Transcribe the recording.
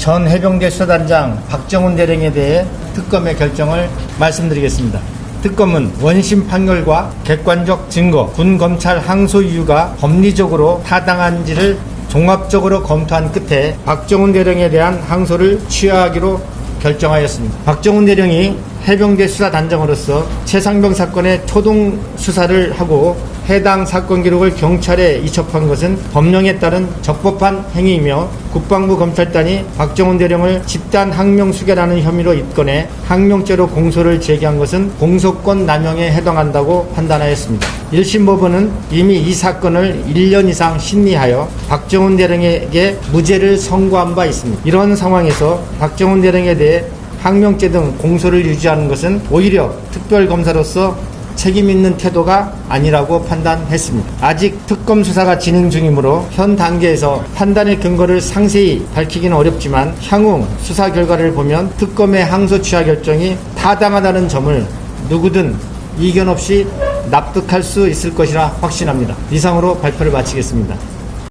전 해병대 수사단장 박정훈 대령에 대해 특검의 결정을 말씀드리겠습니다. 특검은 원심 판결과 객관적 증거, 군 검찰 항소 이유가 법리적으로 타당한지를 종합적으로 검토한 끝에 박정훈 대령에 대한 항소를 취하하기로 결정하였습니다. 박정훈 대령이 해병대 수사단장으로서 최상병 사건의 초동 수사를 하고 해당 사건 기록을 경찰에 이첩한 것은 법령에 따른 적법한 행위이며 국방부 검찰단이 박정훈 대령을 집단 항명 수괴라는 혐의로 입건해 항명죄로 공소를 제기한 것은 공소권 남용에 해당한다고 판단하였습니다. 1심 법원은 이미 이 사건을 1년 이상 심리하여 박정훈 대령에게 무죄를 선고한 바 있습니다. 이런 상황에서 박정훈 대령에 대해 항명죄 등 공소를 유지하는 것은 오히려 특별검사로서 책임 있는 태도가 아니라고 판단했습니다. 아직 특검 수사가 진행 중이므로 현 단계에서 판단의 근거를 상세히 밝히기는 어렵지만 향후 수사 결과를 보면 특검의 항소 취하 결정이 타당하다는 점을 누구든 이견 없이 납득할 수 있을 것이라 확신합니다. 이상으로 발표를 마치겠습니다.